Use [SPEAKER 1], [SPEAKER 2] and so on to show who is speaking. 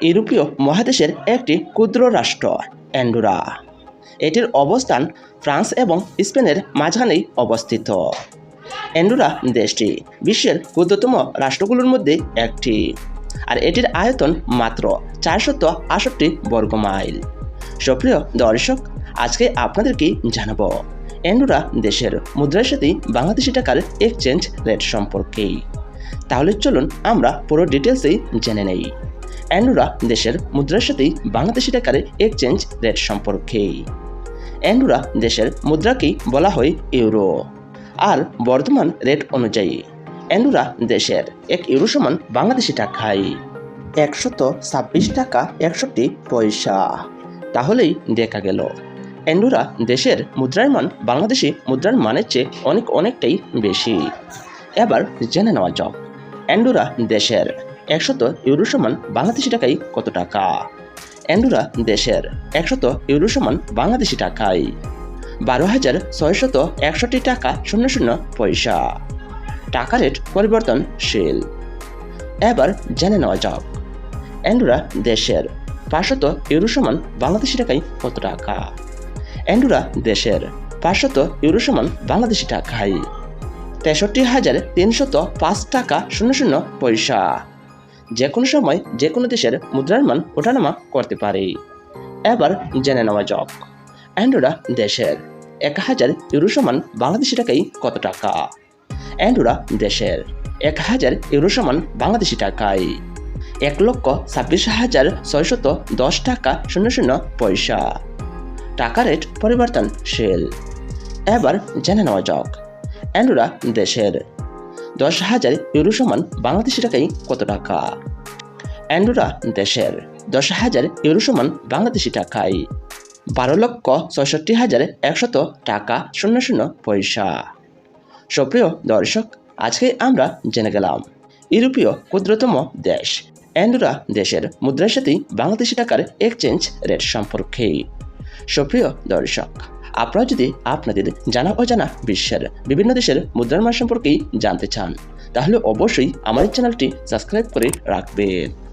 [SPEAKER 1] ইউরোপীয় মহাদেশের একটি ক্ষুদ্র রাষ্ট্র, অ্যান্ডোরা। এটির অবস্থান ফ্রান্স এবং স্পেনের মাঝখানেই অবস্থিত। অ্যান্ডোরা দেশটি, বিশ্বের ক্ষুদ্রতম রাষ্ট্রগুলোর মধ্যে একটি। আর এটির আয়তন মাত্র চারশত আষট্টি বর্গ মাইল। সুপ্রিয় দর্শক, আজকে আপনাদেরকে জানাব, অ্যান্ডোরা দেশের মুদ্রার সাথে বাংলাদেশি টাকার এক্সচেঞ্জ রেট সম্পর্কে। তাহলে চলুন আমরা পুরো ডিটেলসেই জেনে নেই। অ্যান্ডোরা দেশের মুদ্রার সাথেই বাংলাদেশি টাকার এক্সচেঞ্জ রেট সম্পর্কে। অ্যান্ডোরা দেশের মুদ্রাকেই বলা হয় ইউরো। আর বর্তমান রেট অনুযায়ী, অ্যান্ডোরা দেশের এক ইউরো সমান বাংলাদেশি টাকায়। একশত ছাব্বিশ টাকা একষট্টি পয়সা। তাহলেই দেখা গেল, অ্যান্ডোরা দেশের মুদ্রার মান বাংলাদেশি মুদ্রার মানের চেয়ে অনেক অনেকটাই বেশি। এবার জেনে নেওয়া যাক, অ্যান্ডোরা দেশের একশত ইউরো সমান বাংলাদেশি টাকায় কত টাকা? অ্যান্ডোরা দেশের একশত ইউরো সমান বাংলাদেশি টাকায়। বারো হাজার ছয়শত একষট্টি টাকা শূন্য শূন্য পয়সা। টাকা রেট পরিবর্তনশীল। এবার জেনে নেওয়া যাক। অ্যান্ডোরা দেশের পাঁচশত ইউরো সমান বাংলাদেশি টাকায় কত টাকা? অ্যান্ডোরা দেশের পাঁচশত ইউরো সমান বাংলাদেশি টাকায়। তেষট্টি হাজার তিনশত পাঁচ টাকা শূন্য শূন্য পয়সা। যে কোনো সময় যে কোনো দেশের মুদ্রার মান ওঠানামা করতে পারে। এবার জেনে নেওয়া যাক। অ্যান্ডোরা দেশের এক হাজার ইউরো সমান বাংলাদেশি টাকায় কত টাকা? অ্যান্ডোরা দেশের এক হাজার ইউরো সমান বাংলাদেশি টাকায় এক লক্ষ ছাব্বিশ হাজার ছয়শত দশ টাকা শূন্য শূন্য পয়সা। টাকা রেট পরিবর্তনশীল। এবার জেনে নেওয়া যাক। অ্যান্ডোরা দেশের দশ হাজার ইউরো সমান বাংলাদেশি টাকায় কত টাকা? অ্যান্ডোরা দেশের দশ হাজার ইউরো সমান বাংলাদেশি টাকায় বারো লক্ষ ছয়ষট্টি হাজার একশত টাকা শূন্য শূন্য পয়সা। সুপ্রিয় দর্শক, আজকে আমরা জেনে গেলাম, ইউরোপীয় ক্ষুদ্রতম দেশ, অ্যান্ডোরা দেশের মুদ্রার সাথে বাংলাদেশি টাকার এক্সচেঞ্জ রেট সম্পর্কে। সুপ্রিয় দর্শক আপনারা যদি আপনাদের জানা অজানা বিশ্বের বিভিন্ন দেশের মুদ্রার মান সম্পর্কেই জানতে চান, তাহলে অবশ্যই আমাদের চ্যানেলটি সাবস্ক্রাইব করে রাখবেন।